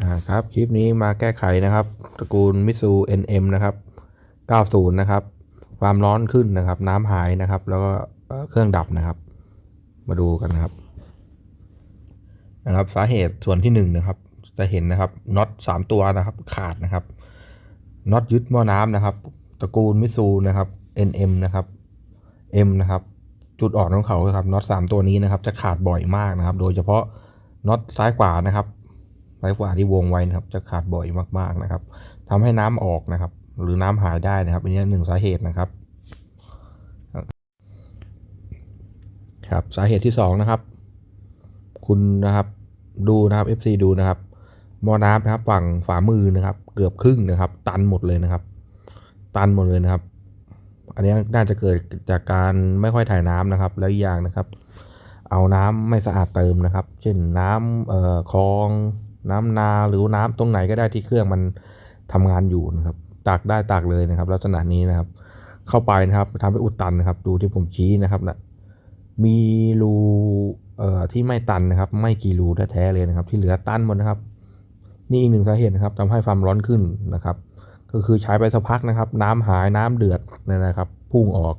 อ่าครับคลิปนี้มาแก้ไขนะครับตระกูลมิซู NM นะครับ90 นะครับ ความร้อนขึ้นนะครับ น้ำหายนะครับ แล้วก็เครื่องดับนะครับ มาดูกันนะครับนะครับ สาเหตุส่วนที่หนึ่งนะครับ จะเห็นนะครับน็อตสามตัวนะครับ ขาดนะครับน็อตยึดหม้อน้ำนะครับ ตระกูลมิซูนะครับ NM นะครับ M นะครับ จุดอ่อนของเขาครับน็อตสามตัวนี้นะครับ จะขาดบ่อยมากนะครับ โดยเฉพาะน็อตซ้ายขวานะครับ ซ้ายขวาที่วงไว้นะครับ จะขาดบ่อยมากๆนะครับทำให้น้ำออกนะครับ หรือน้ำหายได้นะครับอันนี้หนึ่งสาเหตุนะครับครับสาเหตุที่สองนะครับ คุณนะครับดูนะครับ FC ดูนะครับม้อน้ำนะครับ ฝั่งฝ่ามือนะครับ เกือบครึ่งนะครับ ตันหมดเลยนะครับ ตันหมดเลยนะครับ อันนี้น่าจะเกิดจากการไม่ค่อยถ่ายน้ำนะครับ แล้วอีกอย่างนะครับ เอาน้ำไม่สะอาดเติมนะครับ เช่นน้ำเอ่อคลอง น้ำนาหรือน้ำตรงไหนก็ได้ที่เครื่องมันทำงานอยู่นะครับตักได้ตักเลยนะครับ ลักษณะนี้นะครับ เข้าไปนะครับทำให้อุดตันนะครับ ดูที่ผมชี้นะครับนะมีรูเอ่อที่ไม่ตันนะครับ ไม่กี่รูแท้ๆเลยนะครับ ที่เหลือตันหมดนะครับ นี่อีกหนึ่งสาเหตุนะครับทำให้ความร้อนขึ้นนะครับ ก็คือใช้ไปสักพักนะครับ น้ำหายน้ำเดือดนะครับ พุ่งออก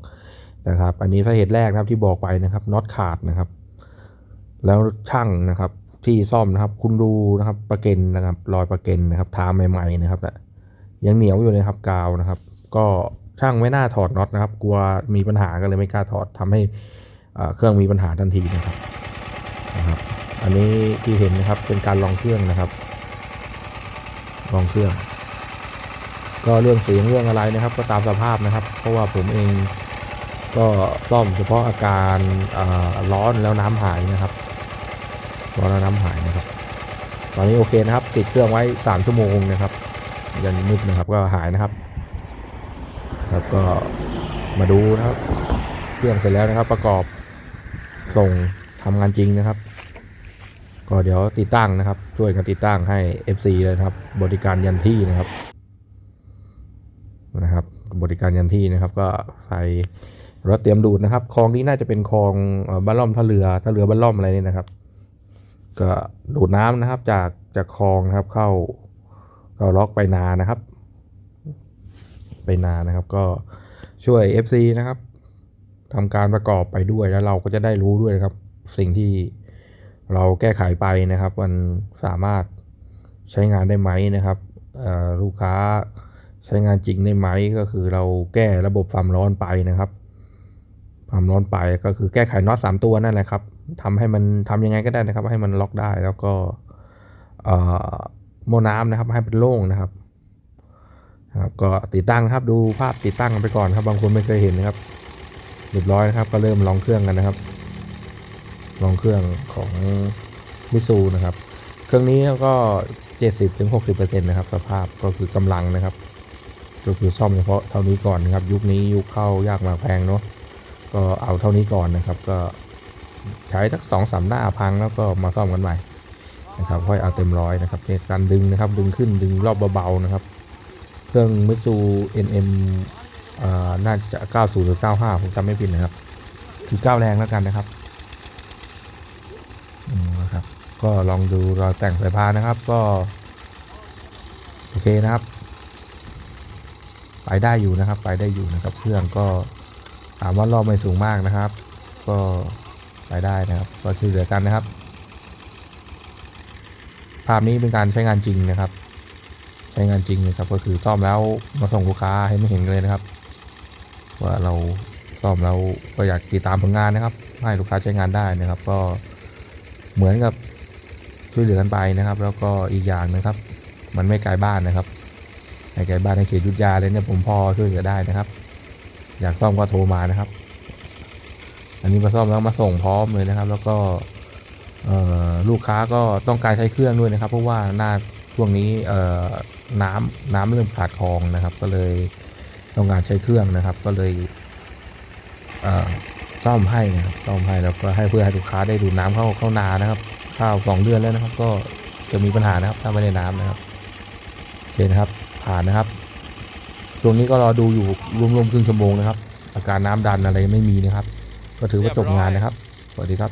นะครับ อันนี้สาเหตุแรกนะครับที่บอกไปนะครับน็อตขาดนะครับ แล้วช่างนะครับ ที่ซ่อมนะครับ คุณดูนะครับประเก็นนะครับรอยประเก็นนะครับทาใหม่ๆนะครับนะยังเหนียวอยู่เลยครับกาวนะครับ ก็ช่างไม่น่าถอดน็อตนะครับ กลัวมีปัญหาก็เลยไม่กล้าถอดทำให้เครื่องมีปัญหาทันทีนะครับนะครับ อันนี้ที่เห็นนะครับเป็นการลองเครื่องนะครับ ลองเครื่อง ก็เรื่องเสียงเรื่องอะไรนะครับ ก็ตามสภาพนะครับ เพราะว่าผมเองก็ซ่อมเฉพาะอาการร้อนแล้วน้ำหายนะครับ ร้อนแล้วน้ำหายนะครับ ตอนนี้โอเคนะครับ ติดเครื่องไว้ 3 ชั่วโมงนะครับ ยันมืดนะครับก็หายนะครับ ครับก็มาดูนะครับ เครื่องเสร็จแล้วนะครับ ประกอบส่งทำงานจริงนะครับ ก็เดี๋ยวติดตั้งนะครับ ช่วยกันติดตั้งให้ FC เลยนะครับ บริการยันที่นะครับนะครับ บริการยันที่นะครับ ก็ใส่รถเตรียมดูดนะครับคลองนี้น่าจะเป็นคลองบ้านล่อมท่าเรือท่าเรือบ้านล่อมอะไรนี่นะครับ ก็ดูดน้ำนะครับจากจากคลองนะครับเข้าเข้าล็อกไปนานะครับ ไปนานะครับก็ช่วย FC นะครับทำการประกอบไปด้วยแล้วเราก็จะได้รู้ด้วยนะครับ สิ่งที่เราแก้ไขไปนะครับ มันสามารถใช้งานได้ไหมนะครับลูกค้าใช้งานจริงได้ไหมก็คือเราแก้ระบบความร้อนไปนะครับ ความร้อนไปก็คือแก้ไขน็อตสามตัวนั่นแหละครับ ทำให้มันทำยังไงก็ได้นะครับ ให้มันล็อกได้แล้วก็โมน้ำนะครับให้เป็นโล่งนะครับครับก็ติดตั้งครับดูภาพติดตั้งกันไปก่อนครับ บางคนไม่เคยเห็นนะครับเรียบร้อยนะครับ ก็เริ่มลองเครื่องกันนะครับ ลองเครื่องของมิซูนะครับ เครื่องนี้ก็ 70ถึง60%นะครับสภาพก็คือกำลังนะครับก็คือซ่อมเฉพาะเท่านี้ก่อนนะครับ ยุคนี้ยุคเข้ายากมาแพงเนาะก็เอาเท่านี้ก่อนนะครับ ก็ ใช้สักสองสามหน้าพังแล้วก็มาซ่อมกันใหม่นะครับค่อยเอาเต็มร้อยนะครับในการดึงนะครับดึงขึ้นดึงรอบเบาๆนะครับ เครื่องมิตซู NM อ่าน่าจะ 90 หรือ 95 ผมจำไม่ผิดนะครับ คือ9แรงแล้วกันนะครับนะครับ ก็ลองดูรอยแต่งสายพานนะครับก็ โอเคนะครับ ไปได้อยู่นะครับ ไปได้อยู่นะครับ เครื่องก็ถามว่ารอบไม่สูงมากนะครับ ก็ ไปได้นะครับก็ช่วยเหลือกันนะครับ ภาพนี้เป็นการใช้งานจริงนะครับ ใช้งานจริงนะครับ ก็คือซ่อมแล้วมาส่งลูกค้าให้ไม่เห็นเลยนะครับ ว่าเราซ่อมแล้วก็อยากติดตามผลงานนะครับ ให้ลูกค้าใช้งานได้นะครับ ก็เหมือนกับช่วยเหลือกันไปนะครับ แล้วก็อีกอย่างนะครับ มันไม่ไกลบ้านนะครับไม่ไกลบ้านในเขตยุทธยาเลยเนี่ยผมพอช่วยเหลือได้นะครับ อยากซ่อมก็โทรมานะครับ อันนี้มาซ่อมแล้วมาส่งพร้อมเลยนะครับ แล้วก็ลูกค้าก็ต้องการใช้เครื่องด้วยนะครับ เพราะว่าหน้าช่วงนี้เอ่อน้ำน้ำเริ่มขาดคลองนะครับ ก็เลยต้องการใช้เครื่องนะครับ ก็เลยเซ่อมให้นะครับซ่อมให้แล้วก็ให้เพื่อให้ลูกค้าได้ดูน้ำเข้าเข้านานะครับ ข้าวสองเดือนแล้วนะครับ ก็จะมีปัญหานะครับถ้าไม่ได้น้ำนะครับโอเคนะครับ ผ่านนะครับช่วงนี้ก็รอดูอยู่รวมๆครึ่งชั่วโมงนะครับ อาการน้ำดันอะไรไม่มีนะครับ ก็ถือว่าจบงานนะครับ สวัสดีครับ